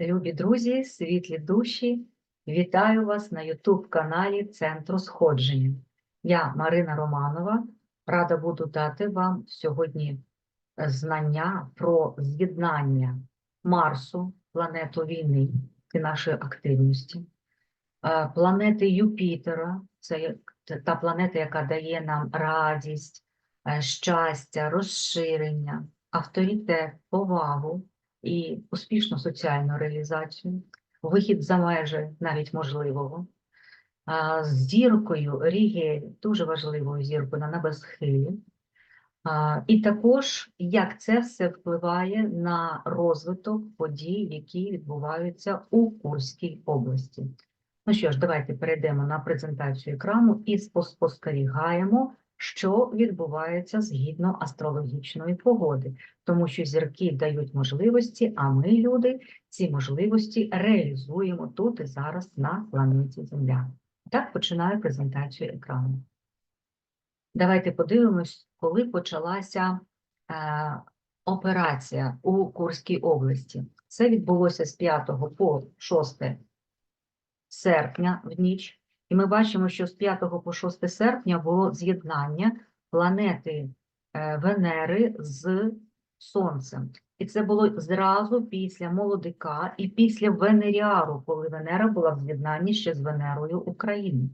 Любі друзі, світлі душі, вітаю вас на YouTube-каналі Центру Сходження. Я Марина Романова, рада буду дати вам сьогодні знання про з'єднання Марсу, планету війни і нашої активності, е, планети Юпітера, це та планета, яка дає нам радість, е, щастя, розширення, авторитет, повагу і успішну соціальну реалізацію, вихід за межі навіть можливого. З зіркою Рігель, дуже важливою зіркою на небосхилі. А, І також, як це все впливає на розвиток подій, які відбуваються у Курській області. Ну що ж, давайте перейдемо на презентацію екрану і спос- спостерігаємо, що відбувається згідно астрологічної погоди, тому що зірки дають можливості, а ми, люди, ці можливості реалізуємо тут і зараз на планеті Земля. Так починаю презентацію екрану. Давайте подивимось, коли почалася е, операція у Курській області. Це відбулося з 5 по 6 серпня в ніч. І ми бачимо, що з 5 по 6 серпня було з'єднання планети е, Венери з Сонцем. І це було зразу після молодика і після Венеріару, коли Венера була в з'єднанні ще з Венерою України.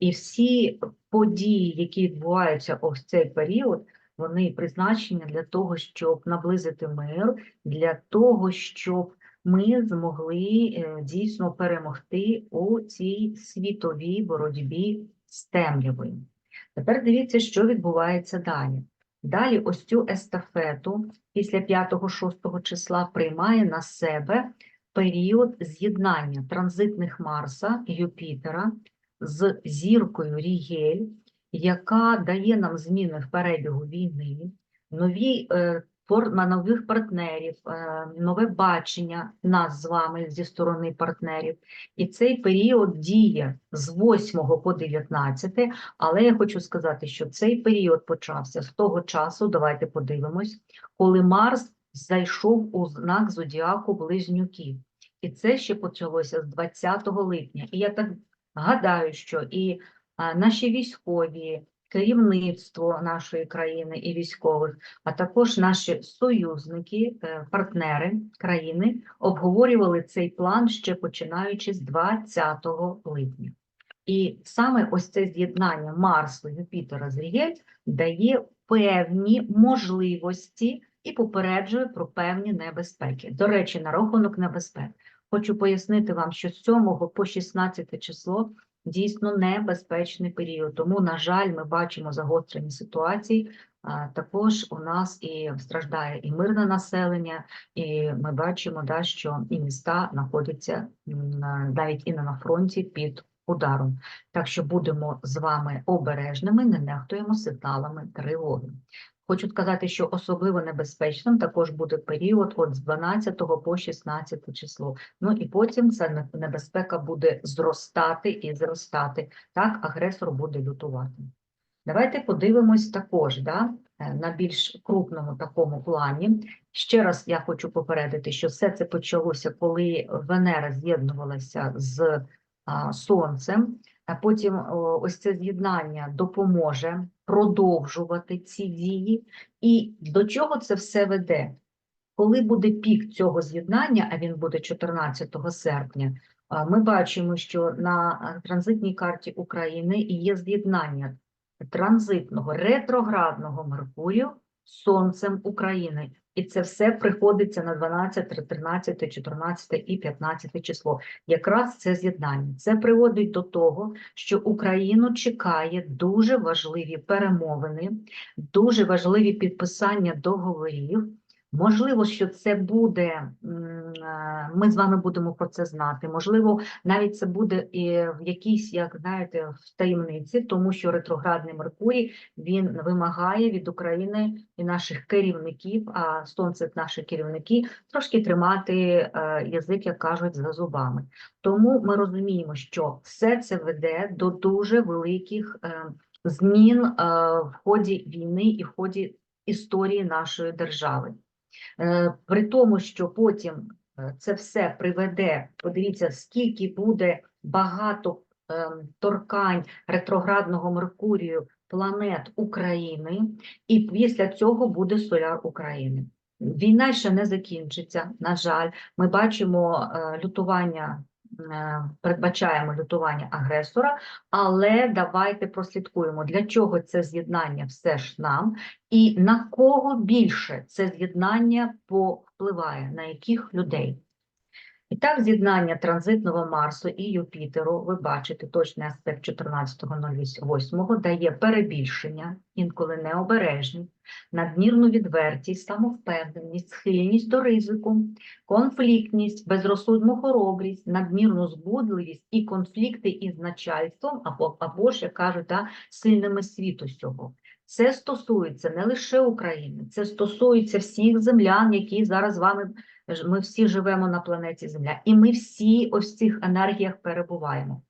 І всі події, які відбуваються ось цей період, вони призначені для того, щоб наблизити мир, для того, щоб ми змогли е, дійсно перемогти у цій світовій боротьбі з темрявою. Тепер дивіться, що відбувається далі. Далі ось цю естафету після 5-6 числа приймає на себе період з'єднання транзитних Марса, Юпітера з зіркою Рігель, яка дає нам зміни в перебігу війни, нові, е, на нових партнерів, е, нове бачення нас з вами зі сторони партнерів. І цей період діє з 8 по 19, але я хочу сказати, що цей період почався з того часу, давайте подивимось, коли Марс зайшов у знак зодіаку Близнюків. І це ще почалося з 20 липня. І я так Гадаю, що і наші військові, керівництво нашої країни і військових, а також наші союзники, е, партнери країни обговорювали цей план ще починаючи з 20 липня. І саме ось це з'єднання Марсу, Юпітера з Рігель дає певні можливості і попереджує про певні небезпеки. До речі, на рахунок небезпек. Хочу пояснити вам, що з 7 по 16 число дійсно небезпечний період. Тому, на жаль, ми бачимо загострені ситуації. Також у нас і страждає і мирне населення, і ми бачимо, да, що і міста знаходяться на- навіть і не на фронті під ударом. Так що будемо з вами обережними, не нехтуємо сигналами тривоги. Хочу сказати, що особливо небезпечним також буде період от з 12 по 16 число. Ну і потім ця небезпека буде зростати і зростати. Так, агресор буде лютувати. Давайте подивимось також да, е, на більш крупному такому плані. Ще раз я хочу попередити, що все це почалося, коли Венера з'єднувалася з Сонцем, потім ось це з'єднання допоможе продовжувати ці дії. І до чого це все веде? Коли буде пік цього з'єднання, а він буде 14 серпня, ми бачимо, що на транзитній карті України є з'єднання транзитного ретроградного Меркурію Сонцем України. І це все приходиться на 12, 13, 14 і 15 число. Якраз це з'єднання. Це приводить до того, що Україну чекає дуже важливі перемовини, дуже важливі підписання договорів. Можливо, що це буде, ми з вами будемо про це знати. Можливо, навіть це буде і в якійсь, як знаєте, в таємниці, тому що ретроградний Меркурій він вимагає від України і наших керівників, а сонце наші керівники, трошки тримати е, язик, як кажуть, за зубами. Тому ми розуміємо, що все це веде до дуже великих е, змін е, в ході війни і в ході історії нашої держави. Е, При тому, що потім е, це все приведе, подивіться, скільки буде багато ем, торкань ретроградного Меркурію планет України, і після цього буде соляр України. Війна ще не закінчиться, на жаль. Ми бачимо е, лютування, е, передбачаємо лютування агресора, але давайте прослідкуємо, для чого це з'єднання все ж нам, і на кого більше це з'єднання повпливає, на яких людей. І так, з'єднання транзитного Марсу і Юпітеру, ви бачите, точний аспект 14.08 дає перебільшення, інколи необережність, надмірну відвертість, самовпевненість, схильність до ризику, конфліктність, безрозсудну хоробрість, надмірну збудливість і конфлікти із начальством, або, або як кажуть, да, сильними світу сього. Це стосується не лише України, це стосується всіх землян, які зараз з вами ми всі живемо на планеті Земля, і ми всі ось в цих енергіях перебуваємо.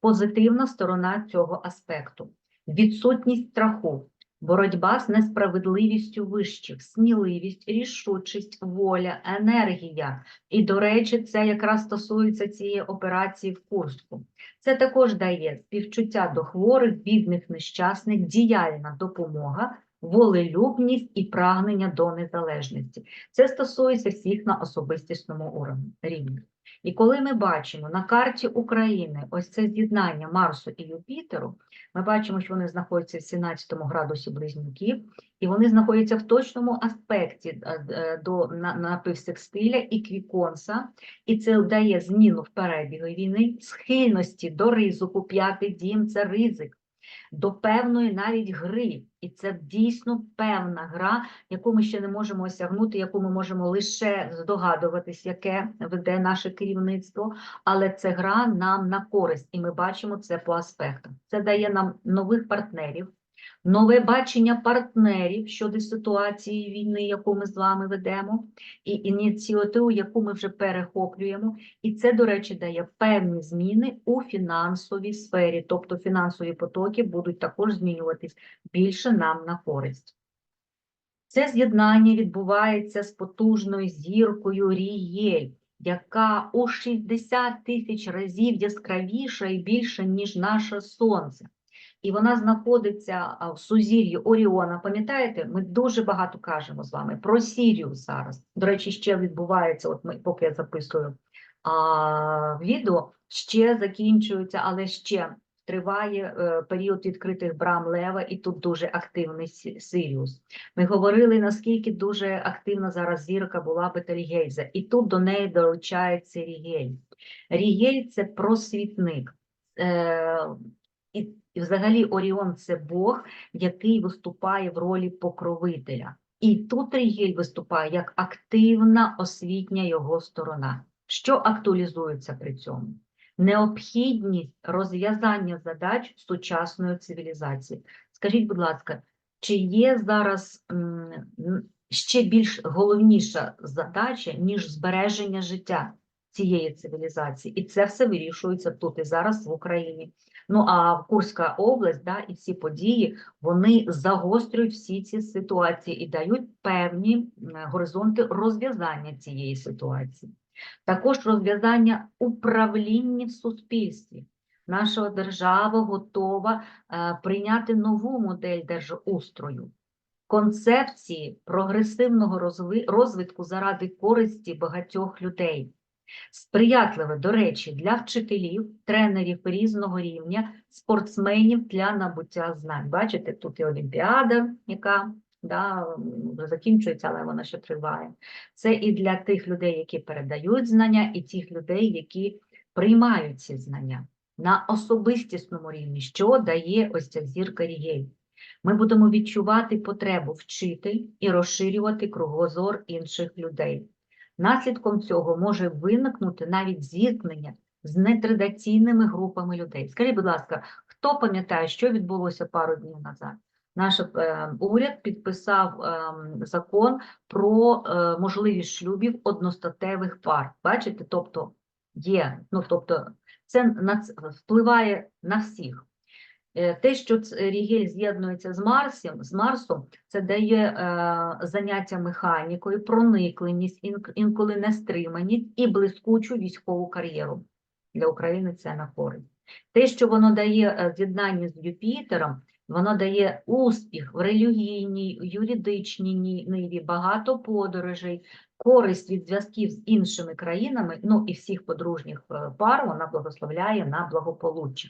Позитивна сторона цього аспекту відсутність страху, боротьба з несправедливістю вищих, сміливість, рішучість, воля, енергія. І, до речі, це якраз стосується цієї операції в Курську. Це також дає співчуття до хворих, бідних, нещасних, діяльна допомога, волелюбність і прагнення до незалежності. Це стосується всіх на особистісному рівні. І коли ми бачимо на карті України ось це з'єднання Марсу і Юпітеру, ми бачимо, що вони знаходяться в 17 градусі близнюків, і вони знаходяться в точному аспекті е, е, до на- напівсекстиля і квіконса, і це дає зміну в перебігу війни, схильності до ризику, п'ятий дім це ризик до певної навіть гри. І це дійсно певна гра, яку ми ще не можемо осягнути, яку ми можемо лише здогадуватись, яке веде наше керівництво, але це гра нам на користь, і ми бачимо це по аспектам. Це дає нам нових партнерів, нове бачення партнерів щодо ситуації війни, яку ми з вами ведемо, і ініціативу, яку ми вже перехоплюємо. І це, до речі, дає певні зміни у фінансовій сфері, тобто фінансові потоки будуть також змінюватись більше нам на користь. Це з'єднання відбувається з потужною зіркою Рієль, яка у 60 тисяч разів яскравіша і більша, ніж наше Сонце. І вона знаходиться в сузір'ї Оріона. Пам'ятаєте, ми дуже багато кажемо з вами про Сірію зараз. До речі, ще відбувається, от ми, поки я записую а, відео, ще закінчується, але ще триває е, період відкритих брам Лева, і тут дуже активний Сиріус. Ми говорили, наскільки дуже активна зараз зірка була Бетельгейза, і тут до неї долучається Рігель. Рігель – це просвітник. І, і взагалі Оріон – це Бог, який виступає в ролі покровителя. І тут Рігель виступає як активна освітня його сторона. Що актуалізується при цьому? Необхідність розв'язання задач сучасної цивілізації. Скажіть, будь ласка, чи є зараз ще більш головніша задача, ніж збереження життя цієї цивілізації? І це все вирішується тут і зараз в Україні. Ну а Курська область, да, і ці події вони загострюють всі ці ситуації і дають певні горизонти розв'язання цієї ситуації. Також розв'язання управління в суспільстві. Наша держава готова е, прийняти нову модель держустрою, концепції прогресивного розви- розвитку заради користі багатьох людей. Сприятливе, до речі, для вчителів, тренерів різного рівня, спортсменів для набуття знань. Бачите, тут і Олімпіада, яка да, закінчується, але вона ще триває. Це і для тих людей, які передають знання, і тих людей, які приймають ці знання на особистісному рівні, що дає ось ця зірка Рігель. Ми будемо відчувати потребу вчити і розширювати кругозор інших людей. Наслідком цього може виникнути навіть зіткнення з нетрадиційними групами людей. Скажіть, будь ласка, хто пам'ятає, що відбулося пару днів назад? Наш е, уряд підписав е, закон про е, можливість шлюбів одностатевих пар. Бачите, тобто є, ну тобто це впливає на всіх. Е, Те, що Рігель з'єднується з Марсом, з Марсом, це дає е, заняття механікою, проникленість, інк- інколи нестриманість і блискучу військову кар'єру. Для України це на користь. Те, що воно дає е, з'єднання з Юпітером, воно дає успіх в релігійній, юридичній ниві, багато подорожей, користь від зв'язків з іншими країнами, ну і всіх подружніх пар вона благословляє на благополуччя.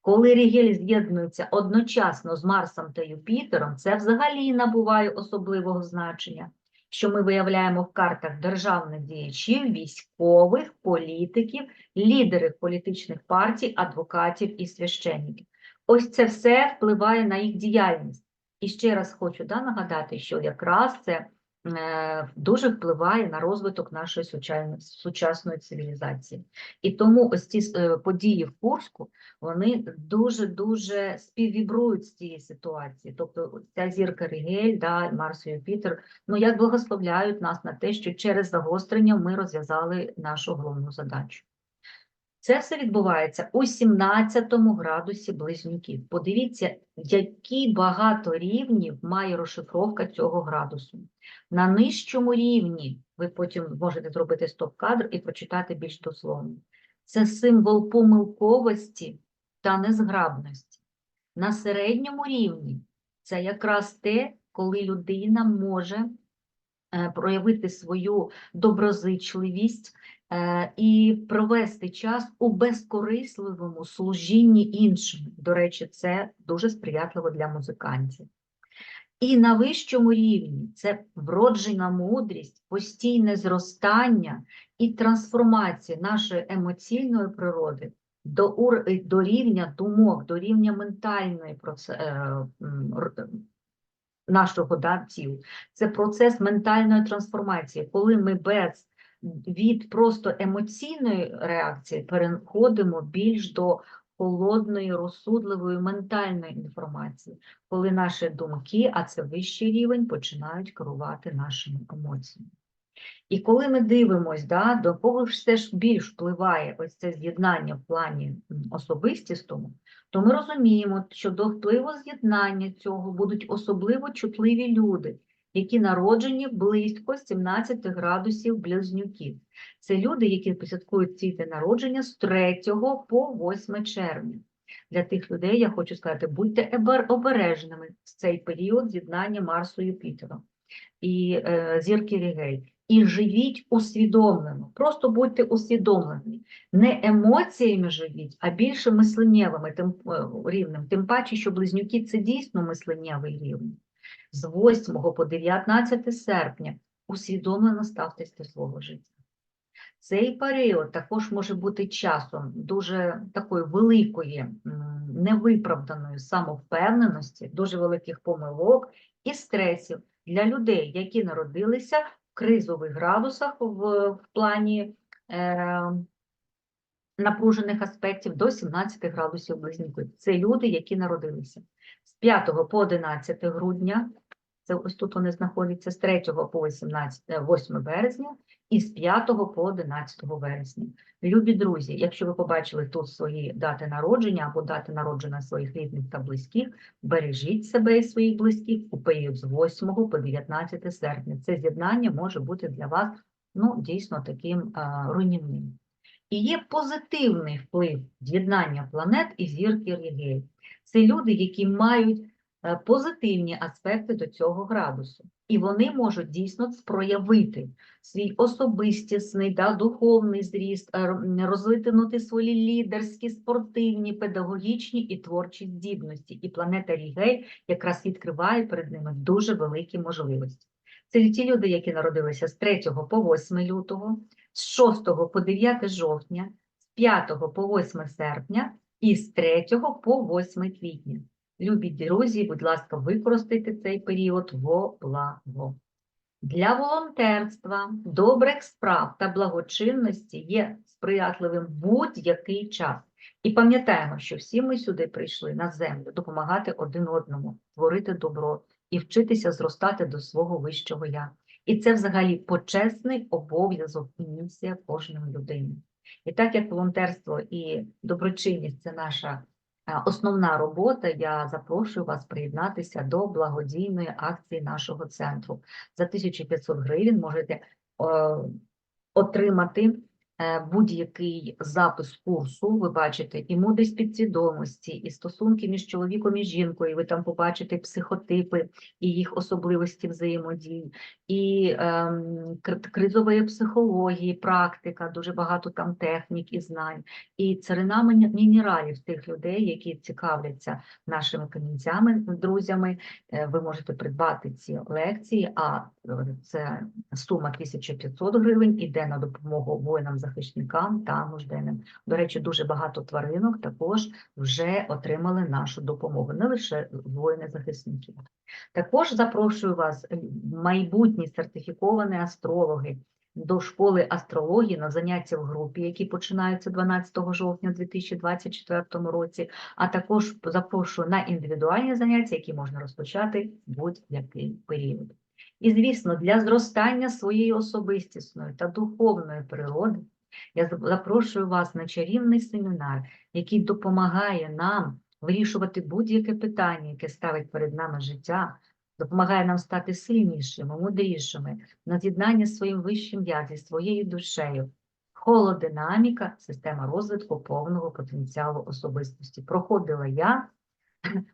Коли Рігель з'єднується одночасно з Марсом та Юпітером, це взагалі набуває особливого значення, що ми виявляємо в картах державних діячів, військових, політиків, лідерів політичних партій, адвокатів і священників. Ось це все впливає на їх діяльність. І ще раз хочу да, нагадати, що якраз це дуже впливає на розвиток нашої сучасної, цивілізації. І тому ось ці е, події в Курську, вони дуже-дуже співвібрують з цієї ситуації. Тобто ця зірка Рігель, да, Марс і Юпітер, ну як благословляють нас на те, що через загострення ми розв'язали нашу головну задачу. Це все відбувається у 17 градусі близнюків. Подивіться, які багато рівнів має розшифровка цього градусу. На нижчому рівні ви потім можете зробити стоп-кадр і прочитати більш дословно. Це символ помилковості та незграбності. На середньому рівні це якраз те, коли людина може е, проявити свою доброзичливість і провести час у безкорисливому служінні іншим. До речі, це дуже сприятливо для музикантів. І на вищому рівні це вроджена мудрість, постійне зростання і трансформація нашої емоційної природи до, ур... е, до рівня думок, до рівня ментальної проце... е, нашого да, тіла. Це процес ментальної трансформації, коли ми без від просто емоційної реакції переходимо більш до холодної, розсудливої ментальної інформації, коли наші думки, а це вищий рівень, починають керувати нашими емоціями. І коли ми дивимося, да, до кого ж все ж більш впливає ось це з'єднання в плані особистістому, то ми розуміємо, що до впливу з'єднання цього будуть особливо чутливі люди, які народжені близько 17 градусів близнюків. Це люди, які посвяткують свій день народження з 3 по 8 червня. Для тих людей я хочу сказати, будьте обережними в цей період з'єднання Марсу Юпітера і е, зірки Рігель. І живіть усвідомлено, просто будьте усвідомлені. Не емоціями живіть, а більше мисленнєвими тим, е, рівнем. Тим паче, що близнюки це дійсно мисленнєвий рівень. З 8 по 19 серпня усвідомлено ставтесь до свого життя. Цей період також може бути часом дуже такої великої, невиправданої самовпевненості, дуже великих помилок і стресів для людей, які народилися в кризових градусах в, в плані е, напружених аспектів до 17 градусів близнюків. Це люди, які народилися з 5 по 11 грудня, це ось тут вони знаходяться з 3 по 18, е, 8 березня і з 5 по 11 вересня. Любі друзі, якщо ви побачили тут свої дати народження або дати народження своїх рідних та близьких, бережіть себе і своїх близьких у період з 8 по 19 серпня. Це з'єднання може бути для вас ну, дійсно таким а, руйнівним. І є позитивний вплив з'єднання планет і зірки Рігель. Це люди, які мають е, позитивні аспекти до цього градусу. І вони можуть дійсно проявити свій особистісний, да, духовний зріст, е, р- розвинути свої лідерські, спортивні, педагогічні і творчі здібності. І планета Рігель якраз відкриває перед ними дуже великі можливості. Це ті люди, які народилися з 3 по 8 лютого, з 6 по 9 жовтня, з 5 по 8 серпня і з 3 по 8 квітня. Любі друзі, будь ласка, використайте цей період во благо. Для волонтерства, добрих справ та благочинності є сприятливим будь-який час. І пам'ятаємо, що всі ми сюди прийшли на землю допомагати один одному, творити добро і вчитися зростати до свого вищого я. І це взагалі почесний обов'язок і місія кожної людини. І так як волонтерство і доброчинність це наша е, основна робота. Я запрошую вас приєднатися до благодійної акції нашого центру. За 1500 гривень можете е, отримати будь-який запис курсу. Ви бачите і мудрість підсвідомості, і стосунки між чоловіком і жінкою. Ви там побачите психотипи і їх особливості взаємодії, і ем, кризової психології, практика, дуже багато там технік і знань, і царина мінералів тих людей, які цікавляться нашими камінцями, друзями. Е, Ви можете придбати ці лекції, а е, це сума 1500 гривень іде на допомогу воїнам-захисникам та нужденним. До речі, дуже багато тваринок також вже отримали нашу допомогу, не лише воїни-захисники. Також запрошую вас, майбутні сертифіковані астрологи, до школи астрології на заняття в групі, які починаються 12 жовтня 2024 році, а також запрошую на індивідуальні заняття, які можна розпочати будь-який період. І, звісно, для зростання своєї особистісної та духовної природи я запрошую вас на чарівний семінар, який допомагає нам вирішувати будь-яке питання, яке ставить перед нами життя, допомагає нам стати сильнішими, мудрішими, на з'єднання з своїм вищим я, зі своєю душею. Холодинаміка, система розвитку повного потенціалу особистості. Проходила я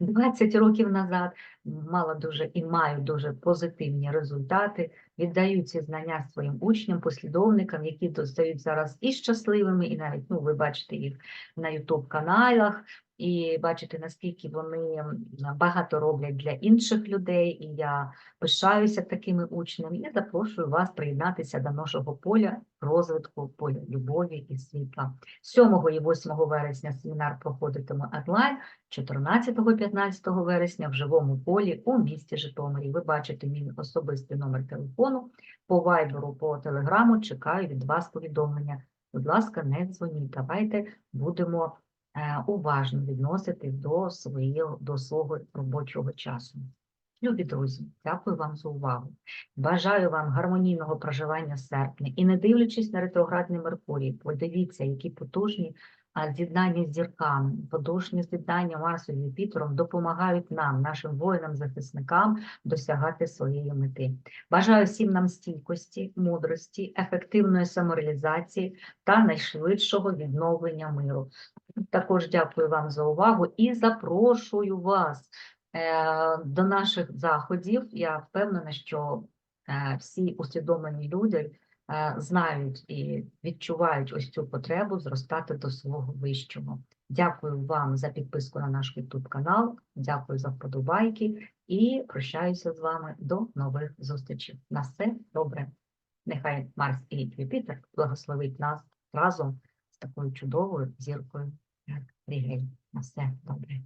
20 років назад, мала дуже і маю дуже позитивні результати. Віддаю ці знання своїм учням, послідовникам, які достають зараз і щасливими, і навіть ну, ви бачите їх на youtube каналах, і бачите, наскільки вони багато роблять для інших людей. І я пишаюся такими учнями і запрошую вас приєднатися до нашого поля розвитку, поля любові і світла. 7 і 8 вересня семінар проходитиме онлайн. 14-15 вересня в живому полі у місті Житомирі. Ви бачите мій особистий номер телефону. По вайберу, по телеграму чекаю від вас повідомлення. Будь ласка, не дзвоніть. Давайте будемо уважно відноситись до, своєго, до свого робочого часу. Любі друзі, дякую вам за увагу. Бажаю вам гармонійного проживання серпня і не дивлячись на ретроградний Меркурій, подивіться, які потужні з'єднання з зірками, подушні з'єднання Марсу з Юпітером допомагають нам, нашим воїнам-захисникам, досягати своєї мети. Бажаю всім нам стійкості, мудрості, ефективної самореалізації та найшвидшого відновлення миру. Також дякую вам за увагу і запрошую вас е, до наших заходів. Я впевнена, що е, всі усвідомлені люди е, знають і відчувають ось цю потребу зростати до свого вищого. Дякую вам за підписку на наш YouTube канал, дякую за вподобайки і прощаюся з вами до нових зустрічей. На все добре. Нехай Марс і Юпітер благословить нас разом з такою чудовою зіркою, як Рігель. На все добре.